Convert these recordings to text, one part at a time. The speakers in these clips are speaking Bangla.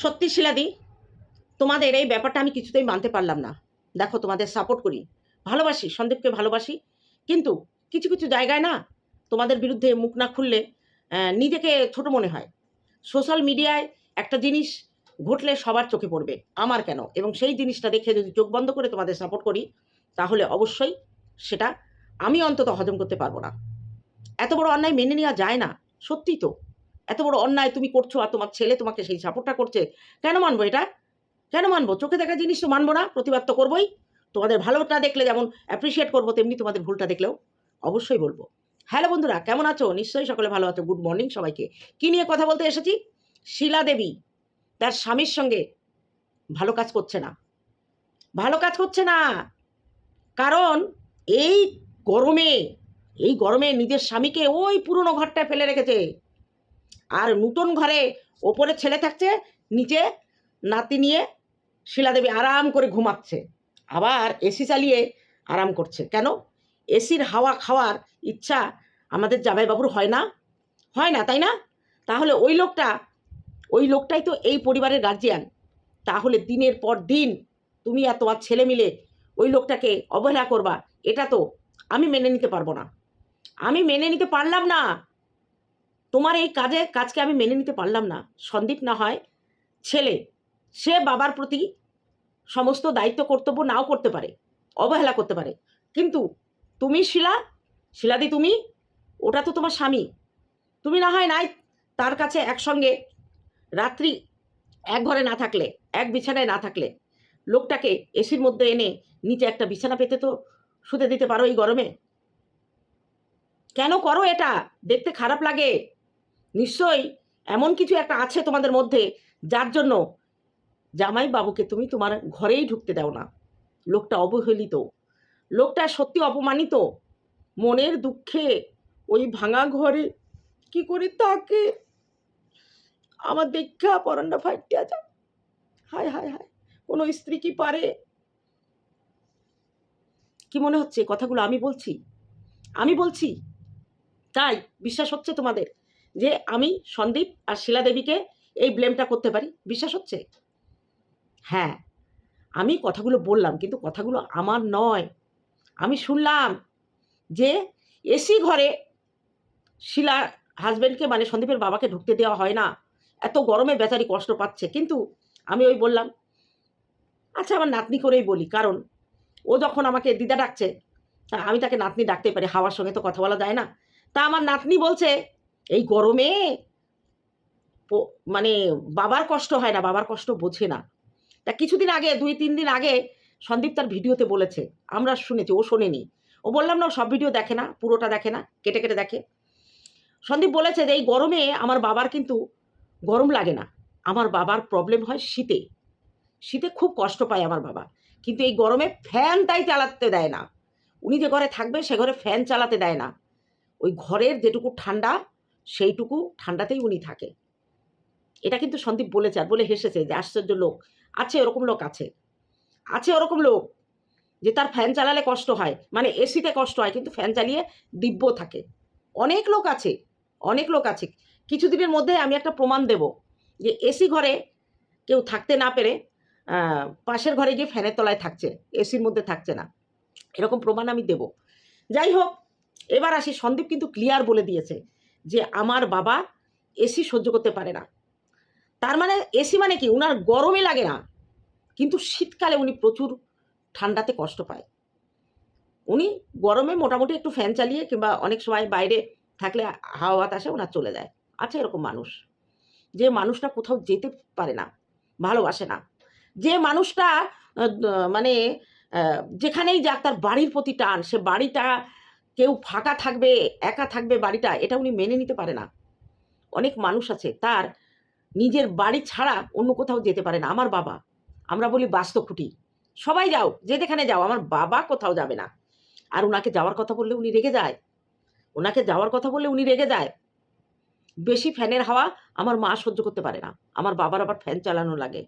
সত্যি শিলাদি তোমাদের এই ব্যাপারটা আমি কিছুতেই মানতে পারলাম না। দেখো, তোমাদের সাপোর্ট করি। ভালোবাসি, সন্দীপকে ভালোবাসি। কিন্তু কিছু কিছু জায়গায় না তোমাদের বিরুদ্ধে মুখ না খুললে নিজেকে ছোট মনে হয়। সোশ্যাল মিডিয়ায় একটা জিনিস ঘটলে সবার চোখে পড়বে, আমার কেন? এবং সেই জিনিসটা দেখে যদি চোখ বন্ধ করে তোমাদের সাপোর্ট করি, তাহলে অবশ্যই সেটা আমি অন্তত হজম করতে পারব না। এত বড় অন্যায় মেনে নেওয়া যায় না সত্যি তো। এত বড় অন্যায় তুমি করছ আর তোমার ছেলে তোমাকে সেই সাপোর্টটা করছে, কেন মানবো এটা? কেন মানবো? চোখে দেখা জিনিস তো মানবো না, প্রতিবাদ তো করবোই। তোমাদের ভালোটা দেখলে যেমন অ্যাপ্রিসিয়েট করব, তেমনি তোমাদের ভুলটা দেখলেও অবশ্যই বলব। হ্যালো বন্ধুরা, কেমন আছো? নিশ্চয়ই সকলে ভালো আছো। গুড মর্নিং সবাইকে। কী নিয়ে কথা বলতে এসেছি? শিলা দেবী, তার স্বামীর সঙ্গে ভালো কাজ করছে না। ভালো কাজ করছে না। কারণ এই গরমে এই গরমে নিজের স্বামীকে ওই পুরনো ঘরটায় ফেলে রেখেছে। আর নতুন ঘরে ওপরে ছেলে থাকছে, নিচে নাতি নিয়ে শিলাদেবী আরাম করে ঘুমাচ্ছে। আবার এসি চালিয়ে আরাম করছে। কেন? এসির হাওয়া খাওয়ার ইচ্ছা আমাদের জামাইবাবুর হয় না। হয় না, তাই না? তাহলে ওই লোকটা, ওই লোকটাই তো এই পরিবারের গার্জিয়ান তাহলে দিনের পর দিন তুমি আর তোমার ছেলে মিলে ওই লোকটাকে অবহেলা করবা, এটা তো আমি মেনে নিতে পারব না। আমি মেনে নিতে পারলাম না। তোমার এই কাজে, কাজকে আমি মেনে নিতে পারলাম না। সন্দীপ না হয় ছেলে, সে বাবার প্রতি সমস্ত দায়িত্ব কর্তব্য নাও করতে পারে, অবহেলা করতে পারে। কিন্তু তুমি শিলা, শিলাদি তুমি, ওটা তো তোমার স্বামী। তুমি না হয় নাই তার কাছে একসঙ্গে রাত্রি এক ঘরে না থাকলে, এক বিছানায় না থাকলে, লোকটাকে এসির মধ্যে এনে নিচে একটা বিছানা পেতে তো শুতে দিতে পারো এই গরমে? কেন করো এটা? দেখতে খারাপ লাগে। নিশ্চয়ই এমন কিছু একটা আছে তোমাদের মধ্যে যার জন্য জামাই বাবুকে তুমি তোমার ঘরেই ঢুকতে দাও না। লোকটা অবহেলিত। লোকটা সত্যি অপমানিত। মনের দুঃখে ওই ভাঙা ঘরে কি করে তাকে আমার দেখা পরান্ডা ফাইটে আছে হায় হায় হায়, কোনো স্ত্রী কি পারে? কি মনে হচ্ছে কথাগুলো আমি বলছি? আমি বলছি, তাই বিশ্বাস হচ্ছে তোমাদের? যে আমি সন্দীপ আর শিলা দেবীকে এই ব্লেমটা করতে পারি? বিশ্বাস হচ্ছে? হ্যাঁ। আমি কথাগুলো বললাম, কিন্তু কথাগুলো আমার নয়। আমি শুনলাম যে এসি ঘরে শিলা হাজব্যান্ডকে মানে সন্দীপের বাবাকে ঢুকতে দেওয়া হয় না। এত গরমে বেচারি কষ্ট পাচ্ছে। কিন্তু আমি ওই বললাম আচ্ছা আমার নাতনি করেই বলি। কারণ ও যখন আমাকে দিদা ডাকছে, তা আমি তাকে নাতনি ডাকতে পারি। হাওয়ার সঙ্গে তো কথা বলা যায় না। তা আমার নাতনি বলছে এই গরমে মানে বাবার কষ্ট হয় না, বাবার কষ্ট বোঝে না। তা কিছুদিন আগে, দুই, তিন দিন আগে সন্দীপ তার ভিডিওতে বলেছে, আমরা শুনেছি, ও শোনেনি। ও বললাম, না ও সব ভিডিও দেখে না, পুরোটা দেখে না, কেটে কেটে দেখে। সন্দীপ বলেছে যে, এই গরমে আমার বাবার কিন্তু গরম লাগে না। আমার বাবার প্রবলেম হয় শীতে। শীতে খুব কষ্ট পায় আমার বাবা। কিন্তু এই গরমে ফ্যান তাই চালাতে দেয় না। উনি যে ঘরে থাকবে সে ঘরে ফ্যান চালাতে দেয় না। ওই ঘরের যেটুকু ঠান্ডা সেইটুকু ঠান্ডাতেই উনি থাকে। এটা কিন্তু সন্দীপ বলেছে আর বলে হেসেছে যে আশ্চর্য লোক। আছে ওরকম লোক আছে। আছে ওরকম লোক যে তার ফ্যান চালালে কষ্ট হয়। মানে এসিতে কষ্ট হয় কিন্তু ফ্যান চালিয়ে দিব্য থাকে। অনেক লোক আছে, অনেক লোক আছে। কিছুদিনের মধ্যে আমি একটা প্রমাণ দেব যে এসি ঘরে কেউ থাকতে না পেরে পাশের ঘরে গিয়ে ফ্যানের তলায় থাকছে, এসির মধ্যে থাকছে না। এরকম প্রমাণ আমি দেব। যাই হোক, এবার আসি সন্দীপ কিন্তু ক্লিয়ার বলে দিয়েছে। যে আমার বাবা এসি সহ্য করতে পারে না। তার মানে এসি মানে কি? উনার গরমে লাগে না। কিন্তু শীতকালে উনি প্রচুর ঠান্ডাতে কষ্ট পায়। উনি গরমে মোটামুটি একটু ফ্যান চালিয়ে কিংবা অনেক সময় বাইরে থাকলে হাওয়া বাতাসে ওনার চলে যায়। আছে এরকম মানুষ। যে মানুষটা কোথাও যেতে পারে না, ভালোবাসে না। যে মানুষটা মানে যেখানেই যাক তার বাড়ির প্রতি টান, সে বাড়িটা কেউ ফাঁকা থাকবে, একা থাকবে বাড়িটা, এটা উনি মেনে নিতে পারে না। অনেক মানুষ আছে, তার নিজের বাড়ি ছাড়া অন্য কোথাও যেতে পারে না। আমার বাবা, আমরা বলি বাস্তব খুঁটি সবাই যাও যে যেখানে যাও, আমার বাবা কোথাও যাবে না। আর ওনাকে যাওয়ার কথা বললে উনি রেগে যায়। ওনাকে যাওয়ার কথা বললে উনি রেগে যায়। বেশি ফ্যানের হাওয়া আমার মা সহ্য করতে পারে না। আমার বাবার আবার ফ্যান চালানো লাগে।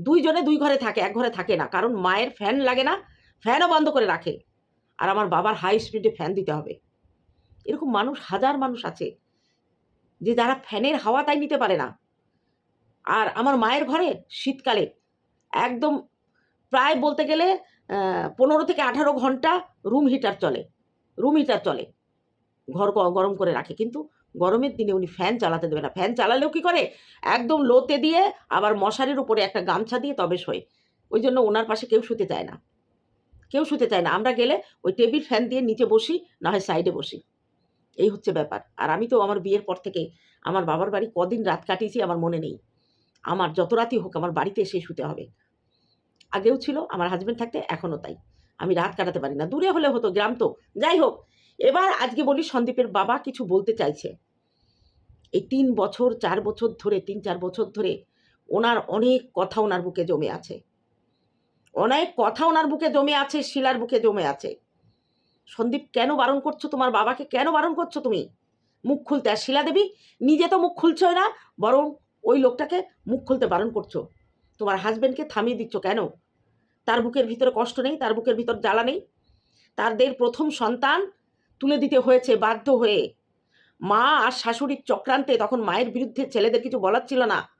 দুইজনে দুই ঘরে থাকে, এক ঘরে থাকে না। কারণ মায়ের ফ্যান লাগে না, ফ্যানও বন্ধ করে রাখে। আর আমার বাবার হাই স্পিডে ফ্যান দিতে হবে। এরকম মানুষ, হাজার মানুষ আছে যে যারা ফ্যানের হাওয়া তাই নিতে পারে না। আর আমার মায়ের ঘরে শীতকালে একদম প্রায় বলতে গেলে পনেরো থেকে আঠারো ঘণ্টা রুম হিটার চলে। রুম হিটার চলে। ঘর গরম করে রাখে। কিন্তু গরমের দিনে উনি ফ্যান চালাতে দেবে না। ফ্যান চালালেও কি করে? একদম লোতে দিয়ে আবার মশারির উপরে একটা গামছা দিয়ে তবে শোয়। ওই জন্য ওনার পাশে কেউ শুতে চায় না। কেউ শুতে চায় না। আমরা গেলে ওই টেবিল ফ্যান দিয়ে নিচে বসি, না হয় সাইডে বসি। এই হচ্ছে ব্যাপার। আর আমি তো আমার বিয়ের পর থেকে আমার বাবার বাড়ি কদিন রাত কাটিয়েছি, আমার মনে নেই। আমার যত রাতই হোক আমার বাড়িতে এসে শুতে হবে। আগেও ছিল, আমার হাজব্যান্ড থাকতে এখনও তাই। আমি রাত কাটাতে পারি না। দূরে হলে হতো, গ্রাম তো। যাই হোক, এবার আজকে বলি সন্দীপের বাবা কিছু বলতে চাইছে। এই তিন বছর, চার বছর ধরে, তিন চার বছর ধরে ওনার অনেক কথা ওনার বুকে জমে আছে। অনেক কথা ওনার বুকে জমে আছে, শিলার বুকে জমে আছে। সন্দীপ, কেন বারণ করছ তোমার বাবাকে? কেন বারণ করছ তুমি? মুখ খুলতে আর শিলা দেবী, নিজে তো মুখ খুলছো না, বরং ওই লোকটাকে মুখ খুলতে বারণ করছ। তোমার হাজব্যান্ডকে থামিয়ে দিচ্ছ কেন? তার বুকের ভিতরে কষ্ট নেই, তার বুকের ভিতর জ্বালা নেই। তাদের প্রথম সন্তান তুলে দিতে হয়েছে বাধ্য হয়ে। মা আর শাশুড়ির চক্রান্তে তখন মায়ের বিরুদ্ধে ছেলেদের কিছু বলার ছিল না।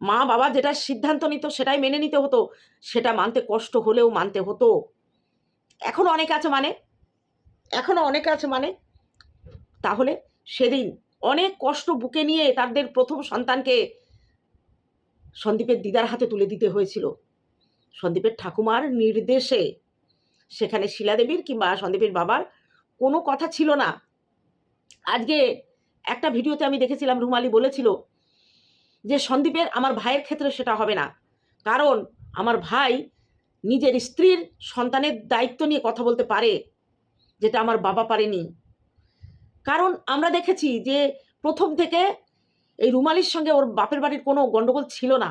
মা বাবা যেটা সিদ্ধান্ত নিত, সেটাই মেনে নিতে হতো। সেটা মানতে কষ্ট হলেও মানতে হতো। এখনও অনেক আছে মানে? এখনও অনেক আছে মানে? তাহলে সেদিন অনেক কষ্ট বুকে নিয়ে তাদের প্রথম সন্তানকে সন্দীপের দিদার হাতে তুলে দিতে হয়েছিল। সন্দীপের ঠাকুমার নির্দেশে সেখানে শিলাদেবীর কিংবা সন্দীপের বাবার কোনো কথা ছিল না। আজকে একটা ভিডিওতে আমি দেখেছিলাম, রুমালি বলেছিল যে সন্দীপের আমার ভাইয়ের ক্ষেত্রে সেটা হবে না। কারণ আমার ভাই নিজের স্ত্রীর সন্তানের দায়িত্ব নিয়ে কথা বলতে পারে, যেটা আমার বাবা পারেনি। কারণ আমরা দেখেছি যে প্রথম থেকে এই রুমালির সঙ্গে ওর বাপের বাড়ির কোনো গণ্ডগোল ছিল না।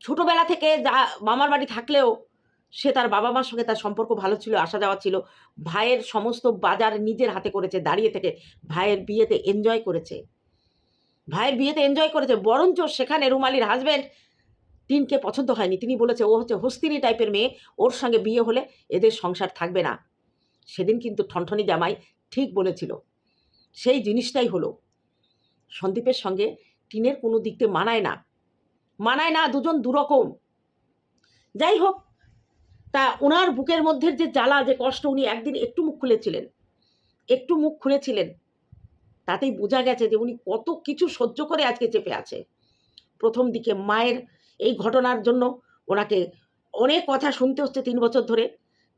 ছোটোবেলা থেকে যা মামার বাড়ি থাকলেও সে তার বাবা মার সঙ্গে তার সম্পর্ক ভালো ছিল, আসা যাওয়া ছিল। ভাইয়ের সমস্ত বাজার নিজের হাতে করেছে, দাঁড়িয়ে থেকে ভাইয়ের বিয়েতে এনজয় করেছে। ভাইয়ের বিয়েতে এনজয় করেছে, বরঞ্চ সেখানে রুমালির হাজব্যান্ড তিনকে পছন্দ হয়নি। তিনি বলেছে, ও হচ্ছে হস্তিনী টাইপের মেয়ে, ওর সঙ্গে বিয়ে হলে এদের সংসার থাকবে না। সেদিন কিন্তু ঠনঠনি জামাই ঠিক বলেছিল। সেই জিনিসটাই হলো, সন্দীপের সঙ্গে টিনের কোনো দিকতে মানায় না। মানায় না দুজন দুরকম। যাই হোক, তা ওনার বুকের মধ্যে যে জ্বালা, যে কষ্ট, উনি একদিন একটু মুখ খুলেছিলেন। একটু মুখ খুলেছিলেন। তাতেই বোঝা গেছে যে উনি কত কিছু সহ্য করে আজকে চেপে আছে। প্রথম দিকে মায়ের এই ঘটনার জন্য ওনাকে অনেক কথা শুনতে হচ্ছে তিন বছর ধরে।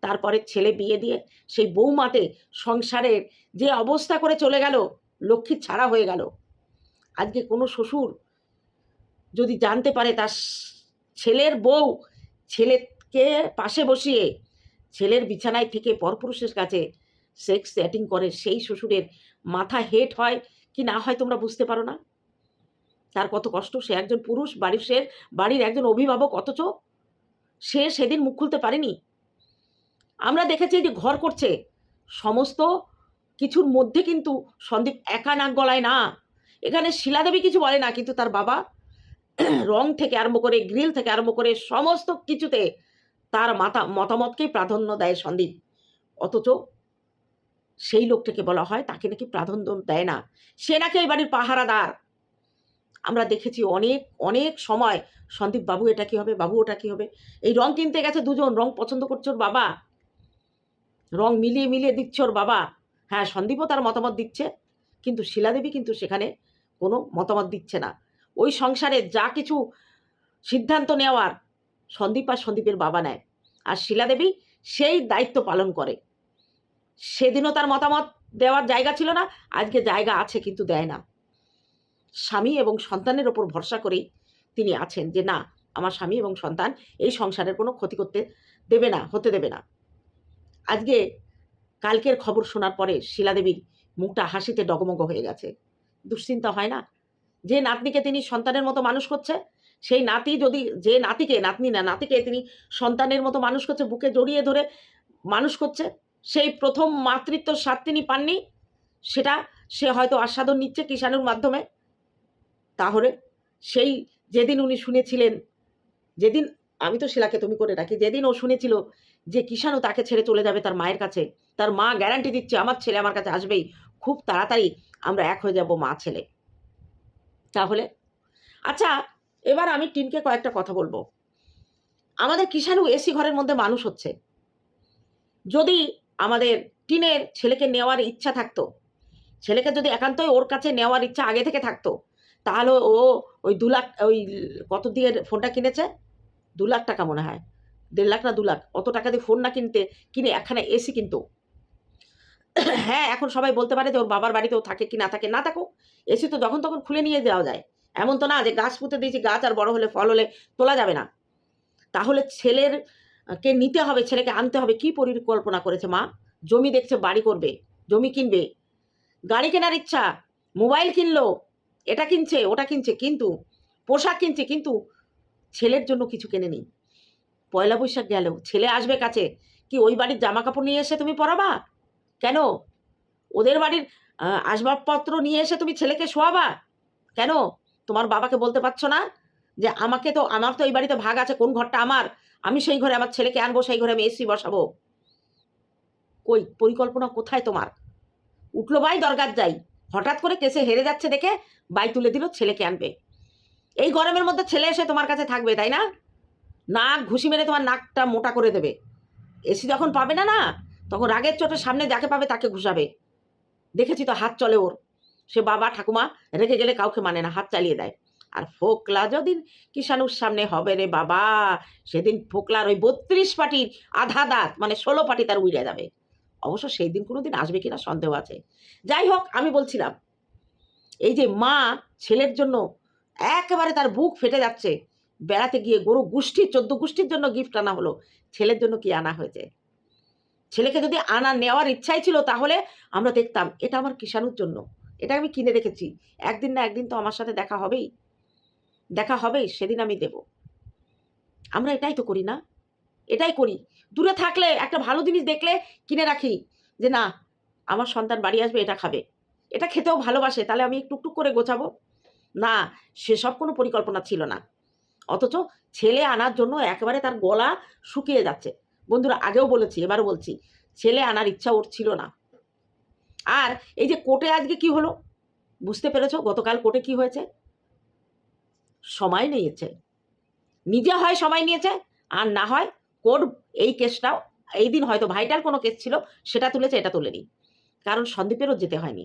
তারপরে ছেলে বিয়ে দিয়ে সেই বৌমাতে সংসারের যে অবস্থা করে চলে গেল লক্ষ্মী ছাড়া হয়ে গেল। আজকে কোনো শ্বশুর যদি জানতে পারে তার ছেলের বউ ছেলেকে পাশে বসিয়ে ছেলের বিছানায় থেকে পরপুরুষের কাছে সেক্স চ্যাটিং করে সেই শ্বশুরের মাথা হেট হয় কি না হয় তোমরা বুঝতে পারো না? তার কত কষ্ট? সে একজন পুরুষ, বাড়ির সে, বাড়ির একজন অভিভাবক অথচ সে সেদিন মুখ খুলতে পারেনি। আমরা দেখেছি যে ঘর করছে। সমস্ত কিছুর মধ্যে কিন্তু সন্দীপ একা নাক গলায় না। এখানে শিলাদেবী কিছু বলে না, কিন্তু তার বাবা রং থেকে আরম্ভ করে, গ্রিল থেকে আরম্ভ করে সমস্ত কিছুতে তার মাথা মতামতকেই প্রাধান্য দেয় সন্দীপ। অথচ সেই লোকটাকে বলা হয়, তাকে নাকি প্রাধান্য দেয় না। সে নাকি এই বাড়ির পাহারাদার। আমরা দেখেছি অনেক অনেক সময় সন্দীপ বাবু এটা কি হবে, বাবু ওটা কি হবে। এই রং কিনতে গেছে দুজন, রং পছন্দ করছে ওর বাবা। রং মিলিয়ে মিলিয়ে দিচ্ছে ওর বাবা। হ্যাঁ সন্দীপও তার মতামত দিচ্ছে, কিন্তু শিলাদেবী কিন্তু সেখানে কোনো মতামত দিচ্ছে না। ওই সংসারে যা কিছু সিদ্ধান্ত নেওয়ার সন্দীপ আর সন্দীপের বাবা নেয়। আর শিলাদেবী সেই দায়িত্ব পালন করে। সেদিনও তার মতামত দেওয়ার জায়গা ছিল না, আজকে জায়গা আছে কিন্তু দেয় না। স্বামী এবং সন্তানের ওপর ভরসা করেই তিনি আছেন যে, না, আমার স্বামী এবং সন্তান এই সংসারের কোনো ক্ষতি করতে দেবে না, হতে দেবে না। আজকে কালকের খবর শোনার পরে শিলাদেবীর মুখটা হাসিতে ডগমগ হয়ে গেছে। দুশ্চিন্তা হয় না? যে নাতনিকে তিনি সন্তানের মতো মানুষ করছে, সেই নাতি যদি, যে নাতিকে, নাতনি না, নাতিকে তিনি সন্তানের মতো মানুষ করছে, বুকে জড়িয়ে ধরে মানুষ করছে সেই প্রথম মাতৃত্ব স্বাদ তিনি পাননি, সেটা সে হয়তো আস্বাদন নিচ্ছে কিষাণুর মাধ্যমে। তাহলে সেই যেদিন উনি শুনেছিলেন, যেদিন, আমি তো শিলাকে তুমি করে রাখি, যেদিন ও শুনেছিল যে কিষাণু তাকে ছেড়ে চলে যাবে তার মায়ের কাছে, তার মা গ্যারান্টি দিচ্ছে, আমার ছেলে আমার কাছে আসবেই, খুব তাড়াতাড়ি আমরা এক হয়ে যাব মা ছেলে। তাহলে আচ্ছা এবার আমি টিনকে কয়েকটা কথা বলব। আমাদের কিষাণু এসি ঘরের মধ্যে মানুষ হচ্ছে। যদি আমাদের টিনের ছেলেকে নেওয়ার ইচ্ছা থাকতো। ছেলেকে যদি একান্তই ওর কাছে নেওয়ার ইচ্ছা আগে থেকে থাকতো, তাহলে ও ওই দু লাখ, ওই কত দিয়ে ফোনটা কিনেছে? দু লাখ টাকা মনে হয়। দেড় লাখ না দু লাখ? অত টাকা দিয়ে ফোন না কিনতে, কিনে একখানা এসি কিনতো। হ্যাঁ এখন সবাই বলতে পারে যে ওর বাবার বাড়িতেও থাকে কি না থাকে, না থাকো এসি তো যখন তখন খুলে নিয়ে যাওয়া যায়। এমন তো না যে গাছ পুঁতে দিয়েছি, গাছ আর বড় হলে, ফল হলে তোলা যাবে না। তাহলে ছেলের কে নিতে হবে, ছেলেকে আনতে হবে, কি পরিকল্পনা করেছে মা? জমি দেখছে, বাড়ি করবে, জমি কিনবে। গাড়ি কেনার ইচ্ছা, মোবাইল কিনলো, এটা কিনছে, ওটা কিনছে, কিন্তু, পোশাক কিনছে, কিন্তু ছেলের জন্য কিছু কেনে নেই। পয়লা বৈশাখ গেল, ছেলে আসবে কাছে, কি ওই বাড়ির জামা কাপড় নিয়ে এসে তুমি পরাবা? কেন? ওদের বাড়ির আসবাবপত্র নিয়ে এসে তুমি ছেলেকে শোয়াবা? কেন? তোমার বাবাকে বলতে পারছ না? যে আমাকে তো, আমার তো এই বাড়িতে ভাগ আছে, কোন ঘরটা আমার? আমি সেই ঘরে আমার ছেলেকে আনব, সেই ঘরে আমি এসি বসাবো। কই, পরিকল্পনা কোথায় তোমার? উঠল বাই দরকার যাই। হঠাৎ করে কেসে হেরে যাচ্ছে দেখে বাই তুলে দিল, ছেলেকে আনবে। এই গরমের মধ্যে ছেলে এসে তোমার কাছে থাকবে, তাই না? নাক ঘুষি মেরে তোমার নাকটা মোটা করে দেবে। এসি যখন পাবে না না, তখন রাগের চোটে সামনে যাকে পাবে তাকে ঘুষাবে। দেখেছি তো হাত চলে ওর। সে বাবা, ঠাকুমা রেখে গেলে কাউকে মানে না, হাত চালিয়ে দেয়। আর ফোকলা যদিন কিষাণুর সামনে হবে রে বাবা, সেদিন ফোকলার ওই বত্রিশ পাটির আধা দাঁত মানে ষোলো পাটি তার উড়ে যাবে। অবশ্য সেই দিন কোনো দিন আসবে কিনা সন্দেহ আছে। যাই হোক, আমি বলছিলাম, এই যে মা ছেলের জন্য একেবারে তার বুক ফেটে যাচ্ছে, বেড়াতে গিয়ে গরু গোষ্ঠী চোদ্দ গোষ্ঠীর জন্য গিফট আনা হলো, ছেলের জন্য কি আনা হয়েছে? ছেলেকে যদি আনা নেওয়ার ইচ্ছাই ছিল তাহলে আমরা দেখতাম এটা আমার কিষাণুর জন্য, এটা আমি কিনে রেখেছি, একদিন না একদিন তো আমার সাথে দেখা হবেই। দেখা হবে, সেদিন আমি দেব। আমরা এটাই তো করি না। এটাই করি। দূরে থাকলে, একটা ভালো জিনিস দেখলে কিনে রাখি যে না, আমার সন্তান বাড়ি আসবে, এটা খাবে। এটা খেতেও ভালোবাসে, তাহলে আমি একটু টুক করে গোছাবো। না, সেসব কোনো পরিকল্পনা ছিল না। অথচ ছেলে আনার জন্য একেবারে তার গলা শুকিয়ে যাচ্ছে। বন্ধুরা, আগেও বলেছি, এবারও বলছি, ছেলে আনার ইচ্ছা ওর ছিল না। আর এই যে কোর্টে আজকে কি হলো? বুঝতে পেরেছ গতকাল কোর্টে কি হয়েছে? সময় নিয়েছে। নিজে হয় সময় নিয়েছে, আর না হয় কোর্ট এই কেসটাও এই দিন হয়তো ভাইটাল কোনো কেস ছিল, সেটা তুলেছে, এটা তুলেনি। কারণ সন্দীপেরও যেতে হয়নি।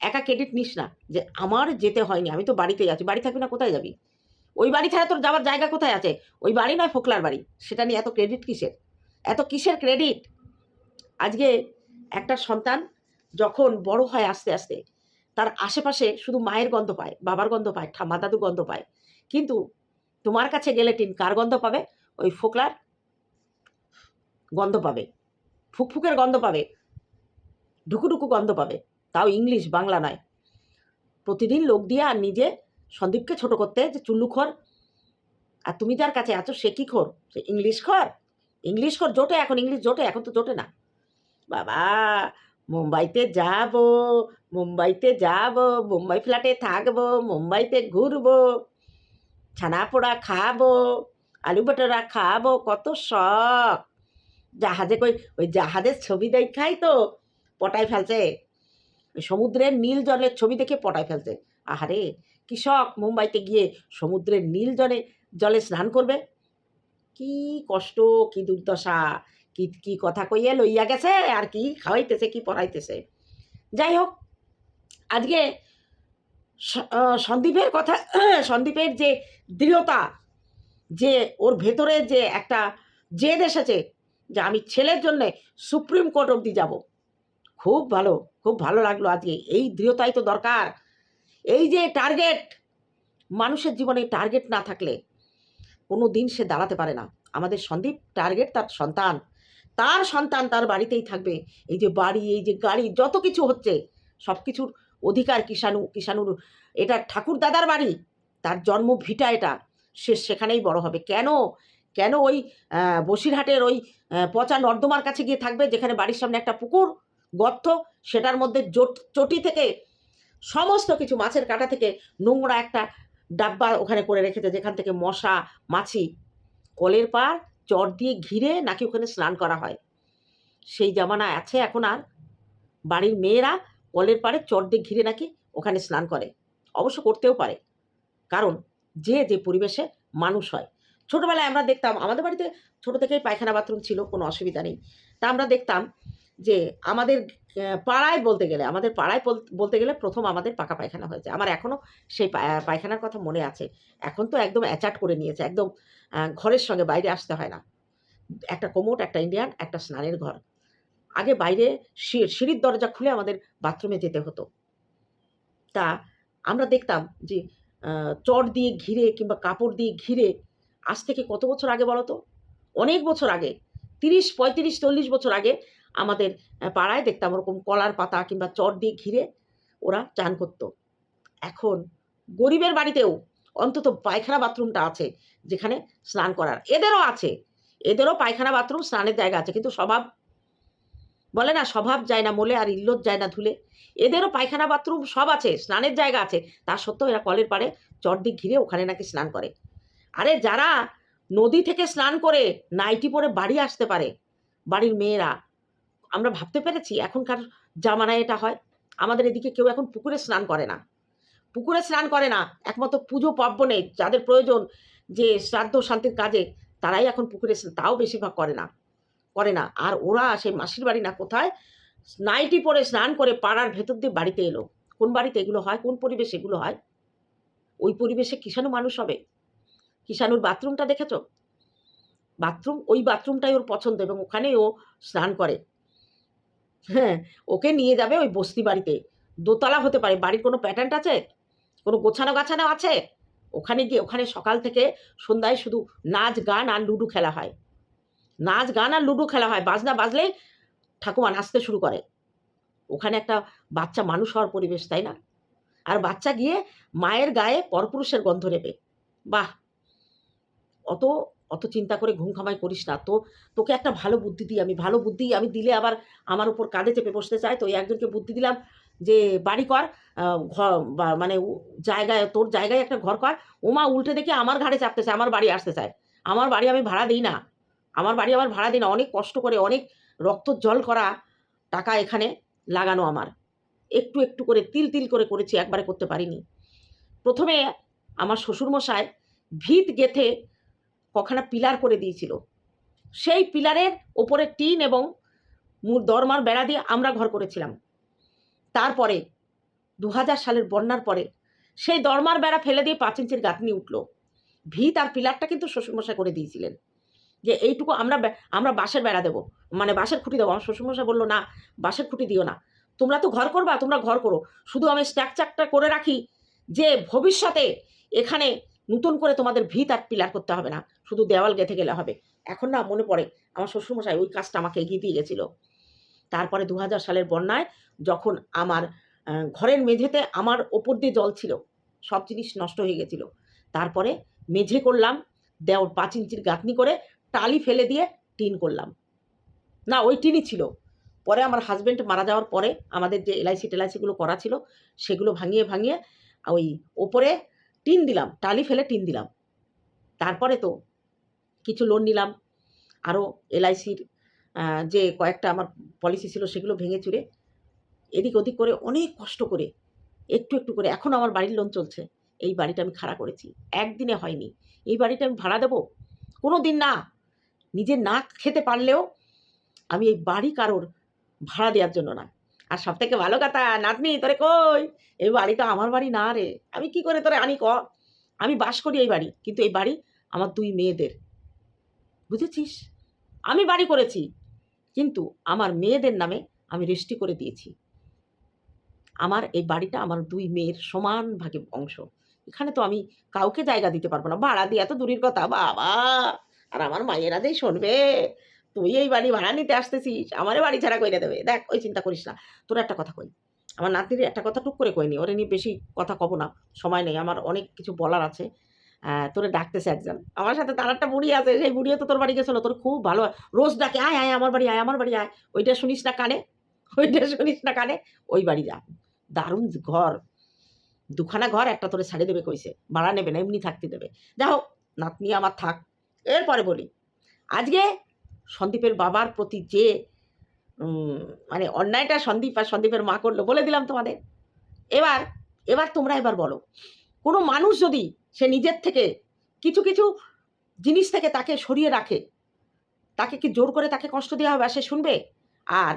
একা ক্রেডিট নিস না, যে আমার যেতে হয়নি, আমি তো বাড়িতেই আছি, বাড়ি থাকবি না, কোথায় যাবি? ওই বাড়ি ছাড়া তোর যাওয়ার জায়গা কোথায় আছে? ওই বাড়ি নয়, ফোকলার বাড়ি। সেটা নিয়ে এত ক্রেডিট কিসের? এত কিসের ক্রেডিট? আজকে একটা সন্তান যখন বড় হয় আস্তে আস্তে তার আশেপাশে শুধু মায়ের গন্ধ পায়, বাবার গন্ধ পায় ঠাম্মা দাদুর গন্ধ পায়। কিন্তু তোমার কাছে গেলে টিন কার গন্ধ পাবে? ওই ফোকলার গন্ধ পাবে। ফুকফুকের গন্ধ পাবে। ঢুকুঢুকু গন্ধ পাবে। তাও ইংলিশ, বাংলা নয়। প্রতিদিন লোক দিয়ে আর নিজে সন্দীপকে ছোট করতে যে চুল্লু খর। আর তুমি যার কাছে আছো সে কি খোর? সে ইংলিশ খর? ইংলিশ খর জোটে এখন, ইংলিশ জোটে, এখন তো জোটে না। বাবা মুম্বাইতে যাব মুম্বাইতে যাব, মুম্বাই ফ্ল্যাটে থাকব, মুম্বাইতে ঘুরবো ছানা পোড়া খাব, আলু বটরা খাব, কত শখ। জাহাজে কই, ওই জাহাজের ছবি দেখাই তো, পটায় ফেলছে। সমুদ্রের নীল জলের ছবি দেখে পটায় ফেলছে। আহারে, কি শখ মুম্বাইতে গিয়ে সমুদ্রের নীল জলে জলে স্নান করবে? কি কষ্ট, কি দুর্দশা। কি কি কথা কইয়া লইয়া গেছে আর কি খাওয়াইতেছে, কি পড়াইতেছে। যাই হোক, আজকে সন্দীপের কথা, সন্দীপের যে দৃঢ়তা, যে ওর ভেতরে যে একটা জেদ এসেছে যে আমি ছেলের জন্যে সুপ্রিম কোর্ট অবধি যাব। খুব ভালো খুব ভালো লাগল আজকে। এই দৃঢ়তাই তো দরকার। এই যে টার্গেট, মানুষের জীবনে টার্গেট না থাকলে কোনো দিন সে দাঁড়াতে পারে না। আমাদের সন্দীপ টার্গেট তার সন্তান। তার সন্তান তার বাড়িতেই থাকবে। এই যে বাড়ি, এই যে গাড়ি, যত কিছু হচ্ছে সব কিছুর অধিকার কিষাণু, কিষাণুর, এটা ঠাকুর দাদার বাড়ি, তার জন্ম ভিটা এটা, সে সেখানেই বড় হবে। কেন? কেন ওই বসিরহাটের ওই পচা নর্দমার কাছে গিয়ে থাকবে, যেখানে বাড়ির সামনে একটা পুকুর, গর্ত, সেটার মধ্যে জট- চটি থেকে সমস্ত কিছু, মাছের কাটা থেকে নোংরা একটা ডাব্বা ওখানে করে রেখেছে, যেখান থেকে মশা, মাছি, কলের পার চট দিয়ে ঘিরে নাকি ওখানে স্নান করা হয়। সেই জামানা আছে এখন আর। বাড়ির মেয়েরা কলের পাড়ে চট দিয়ে ঘিরে নাকি ওখানে স্নান করে। অবশ্য করতেও পারে। কারণ যে যে পরিবেশে মানুষ হয়। ছোটোবেলায় আমরা দেখতাম, আমাদের বাড়িতে ছোটো থেকেই পায়খানা বাথরুম ছিল, কোনো অসুবিধা নেই। তা আমরা দেখতাম যে আমাদের পাড়ায় বলতে গেলে, আমাদের পাড়ায় বল- বলতে গেলে প্রথম আমাদের পাকা পায়খানা হয়েছে। আমার এখনও সেই পায়খানার কথা মনে আছে। এখন তো একদম অ্যাচাট করে নিয়েছে, একদম ঘরের সঙ্গে বাইরে আসতে হয় না। একটা কোমোট, একটা ইন্ডিয়ান, একটা স্নানের ঘর। আগে বাইরে সিঁড়ির দরজা খুলে আমাদের বাথরুমে যেতে হতো। তা আমরা দেখতাম যে চট দিয়ে ঘিরে কিংবা কাপড় দিয়ে ঘিরে আজ থেকে কত বছর আগে বলো তো? অনেক বছর আগে, তিরিশ, পঁয়ত্রিশ, চল্লিশ বছর আগে আমাদের পাড়ায় দেখতাম ওরকম কলার পাতা কিংবা চট দিয়ে ঘিরে ওরা চান করতো। এখন গরিবের বাড়িতেও অন্তত পায়খানা বাথরুমটা আছে যেখানে স্নান করার। এদেরও আছে। এদেরও পায়খানা বাথরুম, স্নানের জায়গা আছে, কিন্তু স্বভাব বলে না, স্বভাব যায় না, মোলে আর ইল্লত যায় না ধুলে। এদেরও পায়খানা বাথরুম সব আছে, স্নানের জায়গা আছে। তা সত্ত্বেও এরা কলের পাড়ে চটদিক ঘিরে ওখানে নাকি স্নান করে। আরে যারা নদী থেকে স্নান করে নাইটি পরে বাড়ি আসতে পারে, বাড়ির মেয়েরা আমরা ভাবতে পেরেছি এখনকার জামানায় এটা হয়। আমাদের এদিকে কেউ এখন পুকুরে স্নান করে না। পুকুরে স্নান করে না। একমাত্র পুজো পার্বণে যাদের প্রয়োজন যে শ্রাদ্ধ শান্তির কাজে, তারাই এখন পুকুরে তাও বেশিরভাগ করে না। করে না। আর ওরা সেই মাসির বাড়ি না কোথায়, নাইটি পরে স্নান করে পাড়ার ভেতর দিয়ে বাড়িতে এলো। কোন বাড়িতে এগুলো হয়? কোন পরিবেশে এগুলো হয়? ওই পরিবেশে কিষাণু মানুষ হবে। কিষাণুর বাথরুমটা দেখেছ? বাথরুম, ওই বাথরুমটাই ওর পছন্দ এবং ওখানেই ও স্নান করে। হ্যাঁ ওকে নিয়ে যাবে ওই বস্তি বাড়িতে। দোতলা হতে পারে, বাড়ির কোনো প্যাটার্ন আছে? কোনো গোছানো গাছানো আছে? ওখানে গিয়ে, ওখানে সকাল থেকে সন্ধ্যায় শুধু নাচ, গান আর লুডো খেলা হয়। নাচ, গান আর লুডো খেলা হয়, বাজনা বাজলেই ঠাকুমা নাচতে শুরু করে। ওখানে একটা বাচ্চা মানুষ হওয়ার পরিবেশ, তাই না? আর বাচ্চা গিয়ে মায়ের গায়ে পরপুরুষের গন্ধ নেবে। বাহ! অত অত চিন্তা করে ঘুম খামাই করিস না। তো, তোকে একটা ভালো বুদ্ধি দিই আমি। ভালো বুদ্ধি আমি দিলে আবার আমার উপর কাঁধে চেপে বসতে চায়। তো একজনকে বুদ্ধি দিলাম যে, বাড়ি কর ঘর মানে জায়গায়, তোর জায়গায় একটা ঘর কর। ওমা উল্টে দেখে আমার ঘাড়ে চাপতে চায় আমার বাড়ি আসতে চায়। আমার বাড়ি আমি ভাড়া দিই না। আমার বাড়ি আমার ভাড়া দিই না। অনেক কষ্ট করে, অনেক রক্ত জল করা টাকা এখানে লাগানো আমার। একটু একটু করে, তিল তিল করে করেছি, একবারে করতে পারিনি। প্রথমে আমার শ্বশুরমশাই ভিত গেথে কখানা পিলার করে দিয়েছিল। সেই পিলারের ওপরে টিন এবং দরমার বেড়া দিয়ে আমরা ঘর করেছিলাম। তারপরে দু হাজার সালের বন্যার পরে সেই দরমার বেড়া ফেলে দিয়ে পাঁচ ইঞ্চির গাঁথনি উঠল। ভিত আর পিলারটা কিন্তু শ্বশুরমশাই করে দিয়েছিলেন। যে এইটুকু আমরা আমরা বাঁশের বেড়া দেবো। মানে বাঁশের খুঁটি দেবো। আমার শ্বশুরমশাই বলল, না, বাঁশের খুঁটি দিও না। তোমরা তো ঘর করবা, তোমরা ঘর করো। শুধু আমি স্ট্রাকচারটা করে রাখি যে ভবিষ্যতে এখানে নতুন করে তোমাদের ভিত আর পিলার করতে হবে না। শুধু দেওয়াল গেঁথে গেলে হবে। এখন না মনে পড়ে, আমার শ্বশুরমশাই ওই কাজটা আমাকে এগিয়ে দিয়ে গেছিল। তারপরে দু হাজার সালের বন্যায় যখন আমার ঘরের মেঝেতে আমার ওপর দিয়ে জল ছিল, সব জিনিস নষ্ট হয়ে গেছিল। তারপরে মেঝে করলাম দেও পাঁচ ইঞ্চির গাঁথনি করে টালি ফেলে দিয়ে টিন করলাম। না, ওই টিনই ছিল। পরে আমার হাজব্যান্ড মারা যাওয়ার পরে আমাদের যে এলআইসি টেলআইসিগুলো করা ছিল, সেগুলো ভাঙিয়ে ভাঙিয়ে ওই ওপরে টিন দিলাম, টালি ফেলে টিন দিলাম। তারপরে তো কিছু লোন নিলাম। আরও এলআইসির যে কয়েকটা আমার পলিসি ছিল সেগুলো ভেঙে চুরে এদিক ওদিক করে অনেক কষ্ট করে, একটু একটু করে, এখন আমার বাড়ির লোন চলছে। এই বাড়িটা আমি খাড়া করেছি। একদিনে হয়নি। এই বাড়িটা আমি ভাড়া দেবো? কোনো দিন না। নিজে না খেতে পারলেও আমি এই বাড়ি কারোর ভাড়া দেওয়ার জন্য না। আর সব থেকে ভালো কথা, নাতনি, তোরে কই? এই বাড়ি তো আমার বাড়ি না রে। আমি কি করে তোরে আনি ক? আমি বাস করি এই বাড়ি, কিন্তু এই বাড়ি আমার দুই মেয়েদের। বুঝেছিস? আমি বাড়ি করেছি, কিন্তু আমার মেয়েদের নামে আমি রেজিস্ট্রি করে দিয়েছি। আমার এই বাড়িটা আমার দুই মেয়ের সমান ভাগে অংশ। এখানে তো আমি কাউকে জায়গা দিতে পারব না। ভাড়া দিয়ে এত দূরের কথা, বাবা। আর আমার মায়েরা যেই শুনবে, তুই এই বাড়ি ভাড়া নিতে আসতেছিস, আমারে বাড়ি ছাড়া কইরে দেবে। দেখ, ওই চিন্তা করিস না। তোর একটা কথা কই। আমার নাতির একটা কথা টুক করে কইনি। ওরে নিয়ে বেশি কথা কব না। সময় নেই। আমার অনেক কিছু বলার আছে। তোরে ডাকতেছে একজন। আমার সাথে তার একটা বুড়ি আছে, সেই বুড়িও তো তোর বাড়ি গেছিল, তোর খুব ভালো রোজ ডাকে, আয় আয়, আমার বাড়ি, আয়, আমার বাড়ি, আয়। ওইটা শুনিস না কানে? ওইটা শুনিস না কানে? ওই বাড়ি যা। দারুণ ঘর। দুখানা ঘর একটা তোরে ছাড়ে দেবে কইছে। ভাড়া নেবে না, এমনি থাকতে দেবে। হোক, নাতনি আমার থাক। এরপরে বলি, আজকে সন্দীপের বাবার প্রতি যে মানে অন্যায়টা সন্দীপ আর সন্দীপের মা করল, বলে দিলাম তোমাদের। এবার এবার তোমরা এবার বলো, কোনো মানুষ যদি সে নিজের থেকে কিছু কিছু জিনিস থেকে তাকে সরিয়ে রাখে। তাকে কি জোর করে তাকে কষ্ট দেওয়া হবে সে শুনবে? আর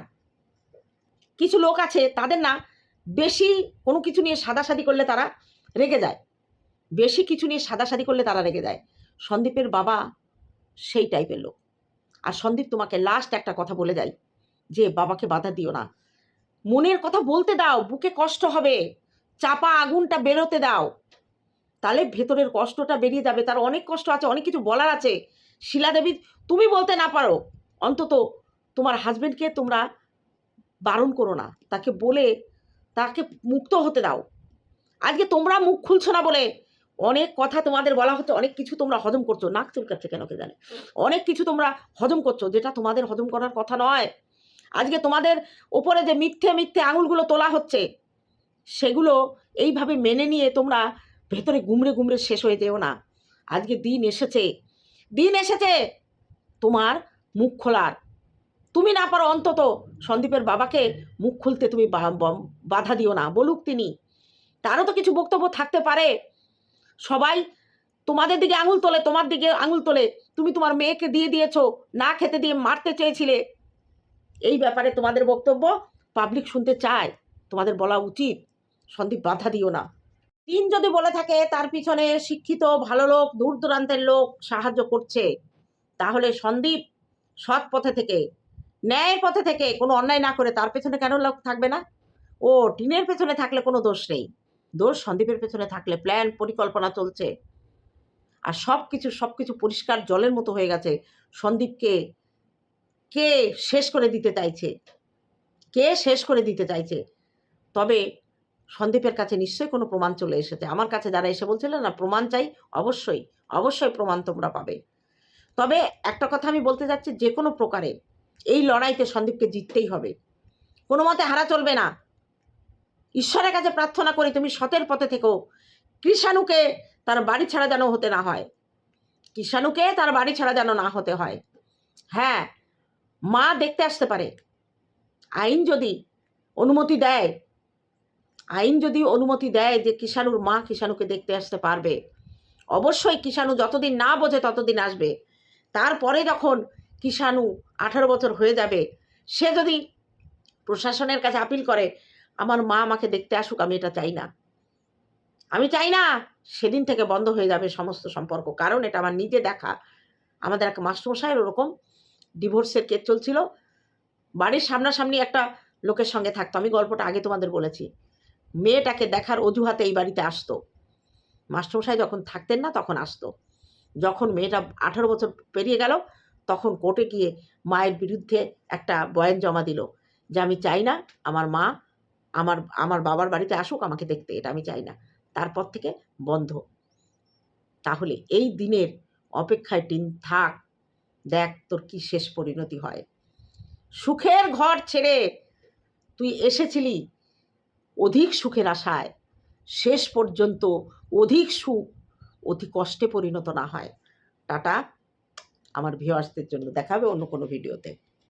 কিছু লোক আছে, তাদের না বেশি কোনো কিছু নিয়ে সাদাসাদি করলে তারা রেগে যায়। বেশি কিছু নিয়ে সাদাসাদি করলে তারা রেগে যায়। সন্দীপের বাবা সেই টাইপের লোক। আর সন্দীপ তোমাকে লাস্ট একটা কথা বলে যায় যে, বাবাকে বাধা দিও না। মনের কথা বলতে দাও, বুকে কষ্ট হবে। চাপা আগুনটা বেরোতে দাও। তাহলে ভেতরের কষ্টটা বেরিয়ে যাবে। তার অনেক কষ্ট আছে, অনেক কিছু বলার আছে। শিলা দেবী, তুমি বলতে না পারো। অন্তত তোমার হাজবেন্ডকে তোমরা বারণ করো না। তাকে বলে, তাকে মুক্ত হতে দাও। আজকে তোমরা মুখ খুলছো না বলে অনেক কথা তোমাদের বলা হচ্ছে, অনেক কিছু তোমরা হজম করছ। নাক চুলকাচ্ছে কেন কে জানে? অনেক কিছু তোমরা হজম করছ, যেটা তোমাদের হজম করার কথা নয়। আজকে তোমাদের ওপরে যে মিথ্যে মিথ্যে আঙুলগুলো তোলা হচ্ছে, সেগুলো এইভাবে মেনে নিয়ে তোমরা ভেতরে গুমড়ে গুমড়ে শেষ হয়ে যেও না। আজকে দিন এসেছে। দিন এসেছে। তোমার মুখ খোলার। তুমি না পারো অন্তত সন্দীপের বাবাকে মুখ খুলতে তুমি বাধা দিও না, বলুক তিনি। তারও তো কিছু বক্তব্য থাকতে পারে। সবাই তোমাদের দিকে আঙুল তোলে, তোমার দিকে আঙুল তোলে। তুমি তোমার মেয়েকে দিয়ে দিয়েছ, না খেতে দিয়ে মারতে চেয়েছিলে। এই ব্যাপারে তোমাদের বক্তব্য পাবলিক শুনতে চায়। তোমাদের বলা উচিত। সন্দীপ বাধা দিও না। তিন যদি বলে থাকে, তার পিছনে শিক্ষিত, ভালো লোক, দূর দূরান্তের লোক সাহায্য করছে, তাহলে সন্দীপ সৎ পথে থেকে, ন্যায়ের পথে থেকে কোনো অন্যায় না করে তার পেছনে কেন লোক থাকবে না? ও টিনের পেছনে থাকলে কোনো দোষ নেই। দোষ সন্দীপের পেছনে থাকলে প্ল্যান পরিকল্পনা চলছে। আর সব কিছু সব কিছু পরিষ্কার জলের মতো হয়ে গেছে। সন্দীপকে কে শেষ করে দিতে চাইছে? কে শেষ করে দিতে চাইছে? তবে সন্দীপের কাছে নিশ্চয়ই কোনো প্রমাণ চলে এসেছে। আমার কাছে যারা এসে বলছিলেন না, প্রমাণ চাই? অবশ্যই অবশ্যই প্রমাণ তোমরা পাবে। তবে একটা কথা আমি বলতে যাচ্ছি, যে কোনো প্রকারে এই লড়াইতে সন্দীপকে জিততেই হবে। কোনো মতে হারা চলবে না। ঈশ্বরের কাছে প্রার্থনা করি, তুমি সতের পথে থেকো। কৃষাণুকে তার বাড়ি ছাড়া যেন হতে না হয়। কৃষাণুকে তার বাড়ি ছাড়া যেন না হতে হয়। হ্যাঁ মা দেখতে আসতে পারে। আইন যদি অনুমতি দেয় আইন যদি অনুমতি দেয় যে কিষাণুর মা কিষাণুকে দেখতে আসতে পারবে, অবশ্যই কিষাণু যতদিন না বোঝে ততদিন আসবে। তারপরে যখন কিষাণু আঠারো বছর হয়ে যাবে, সে যদি প্রশাসনের কাছে আপিল করে, আমার মা আমাকে দেখতে আসুক, আমি এটা চাই না। আমি চাই না সেদিন থেকে বন্ধ হয়ে যাবে সমস্ত সম্পর্ক, কারণ এটা আমার নিজে দেখা। আমাদের এক মাস্টারমশাইয়ের ওরকম ডিভোর্সের কেস চলছিল। বাড়ির সামনাসামনি একটা লোকের সঙ্গে থাকতো, আমি গল্পটা আগে তোমাদের বলেছি। মেয়েটাকে দেখার অজুহাতে এই বাড়িতে আসতো। মাস্টারমশাই যখন থাকতেন না, তখন আসতো। যখন মেয়েটা আঠারো বছর পেরিয়ে গেল, তখন কোর্টে গিয়ে মায়ের বিরুদ্ধে একটা বয়ান জমা দিল যে, আমি চাই না আমার মা আমার আমার বাবার বাড়িতে আসুক, আমাকে দেখতে। এটা আমি চাই না। তারপর থেকে বন্ধ। তাহলে এই দিনের অপেক্ষায় টিন থাক, দেখ তোর কি শেষ পরিণতি হয়। সুখের ঘর ছেড়ে তুই এসেছিলি অধিক সুখের আশায় শেষ পর্যন্ত অধিক সুখ অতি কষ্টে পরিণত না হয়। টাটা, আমার ভিউয়ার্সদের জন্য। দেখাবে অন্য কোনো ভিডিওতে